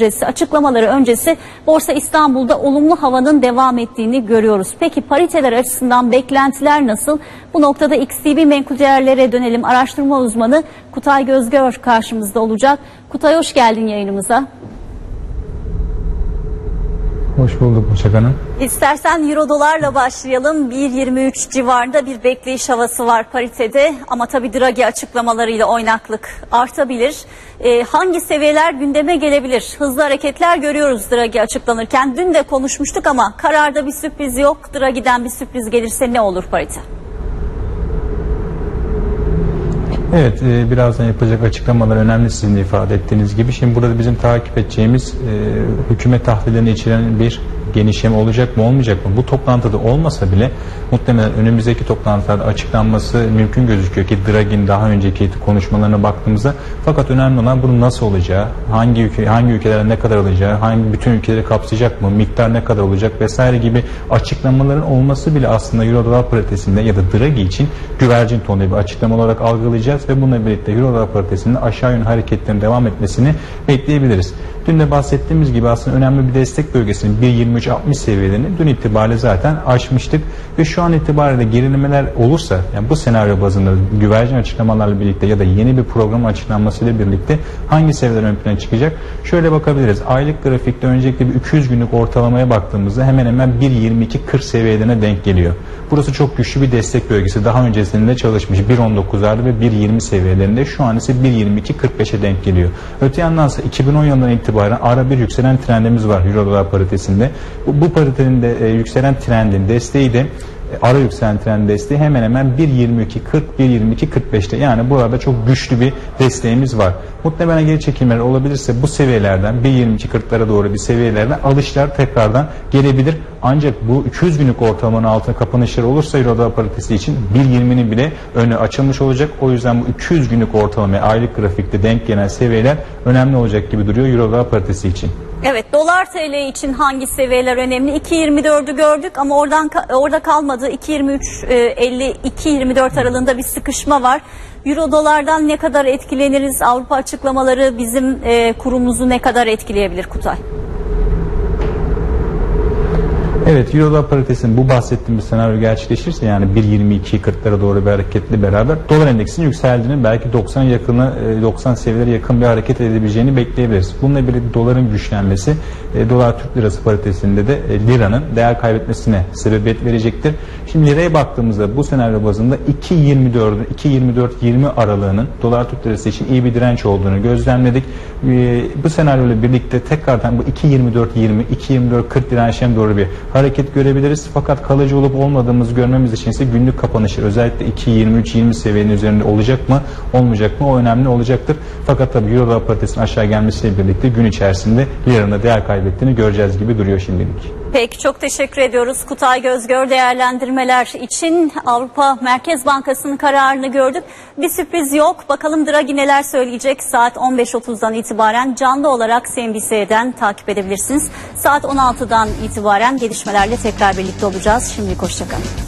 öncesi, açıklamaları öncesi Borsa İstanbul'da olumlu havanın devam ettiğini görüyoruz. Peki pariteler açısından beklentiler nasıl? Bu noktada XTB menkul değerlere dönelim. Araştırma uzmanı Kutay Gözgör karşımızda olacak. Kutay hoş geldin yayınımıza. Hoş bulduk Başak Hanım. İstersen euro dolarla başlayalım. 1.23 civarında bir bekleyiş havası var paritede ama tabii Draghi açıklamalarıyla oynaklık artabilir. Ee, hangi seviyeler gündeme gelebilir? Hızlı hareketler görüyoruz Draghi açıklanırken. Dün de konuşmuştuk ama kararda bir sürpriz yok. Draghi'den bir sürpriz gelirse ne olur parite? Evet, e, birazdan yapacak açıklamalar önemli sizin de ifade ettiğiniz gibi. Şimdi burada bizim takip edeceğimiz e, hükümet tahlillerini içeren bir genişleme olacak mı olmayacak mı? Bu toplantıda olmasa bile muhtemelen önümüzdeki toplantılarda açıklanması mümkün gözüküyor ki Draghi'nin daha önceki konuşmalarına baktığımızda fakat önemli olan bunun nasıl olacağı, hangi ülke hangi ülkelere ne kadar alacağı, hangi bütün ülkeleri kapsayacak mı, miktar ne kadar olacak vesaire gibi açıklamaların olması bile aslında Euro dolar paritesinde ya da Draghi için güvercin tonu bir açıklama olarak algılayacağız ve bununla birlikte Euro dolar paritesinin aşağı yönlü hareketlerin devam etmesini bekleyebiliriz. Dün de bahsettiğimiz gibi aslında önemli bir destek bölgesinin 1.23.60 seviyelerini dün itibariyle zaten aşmıştık ve şu an itibariyle gerilemeler olursa yani bu senaryo bazında güvercin açıklamalarla birlikte ya da yeni bir program açıklanmasıyla birlikte hangi seviyeler ön plana çıkacak? Şöyle bakabiliriz. Aylık grafikte öncelikle bir 200 günlük ortalamaya baktığımızda hemen hemen 1.22.40 seviyelerine denk geliyor. Burası çok güçlü bir destek bölgesi. Daha öncesinde çalışmış 1.19'larda ve 1.20 seviyelerinde. Şu an ise 1.22.45'e denk geliyor. Öte yandan ise 2010 yılından itibaren ara bir yükselen trendimiz var Euro dolar paritesinde. Bu, bu paritenin de e, yükselen trendin desteği de e, ara yükselen trend desteği hemen hemen 1.22.40 1.22.45'te yani burada çok güçlü bir desteğimiz var. Muhtemelen geri çekilmeler olabilirse bu seviyelerden 1.22.40'lara doğru bir seviyelerden alışlar tekrardan gelebilir. Ancak bu 200 günlük ortalamanın altına kapanışlar olursa Euro paritesi için 1.20'nin bile önü açılmış olacak. O yüzden bu 200 günlük ortalamaya aylık grafikte denk gelen seviyeler önemli olacak gibi duruyor Euro paritesi için. Evet dolar TL için hangi seviyeler önemli? 2.24'ü gördük ama oradan orada kalmadı. 2.23 e, 50 2.24 aralığında bir sıkışma var. Euro dolardan ne kadar etkileniriz? Avrupa açıklamaları bizim e, kurumuzu ne kadar etkileyebilir Kutay? Evet Euro dolar paritesinin bu bahsettiğimiz senaryo gerçekleşirse yani 1.22-40'lara doğru bir hareketle beraber dolar endeksinin yükseldiğini belki 90 yakını e, 90 seviyelere yakın bir hareket edebileceğini bekleyebiliriz. Bununla birlikte doların güçlenmesi e, dolar Türk lirası paritesinde de e, liranın değer kaybetmesine sebebiyet verecektir. Şimdi liraya baktığımızda bu senaryo bazında 2.24'ün 2.24-20 aralığının dolar Türk lirası için iyi bir direnç olduğunu gözlemledik. E, bu senaryoyla birlikte tekrardan bu 2.24-20 2.24-40 dirençlerine doğru bir hareket görebiliriz. Fakat kalıcı olup olmadığımızı görmemiz için ise günlük kapanışlar özellikle 2.23-20 seviyenin üzerinde olacak mı olmayacak mı o önemli olacaktır. Fakat tabii Euro dolar paritesinin aşağı gelmesiyle birlikte gün içerisinde liranın değer kaybettiğini göreceğiz gibi duruyor şimdilik. Peki çok teşekkür ediyoruz Kutay Gözgör değerlendirmeler için Avrupa Merkez Bankası'nın kararını gördük. Bir sürpriz yok. Bakalım Draghi neler söyleyecek saat 15.30'dan itibaren canlı olarak CNBC'den takip edebilirsiniz. Saat 16'dan itibaren gelişmelerle tekrar birlikte olacağız. Şimdilik hoşçakalın.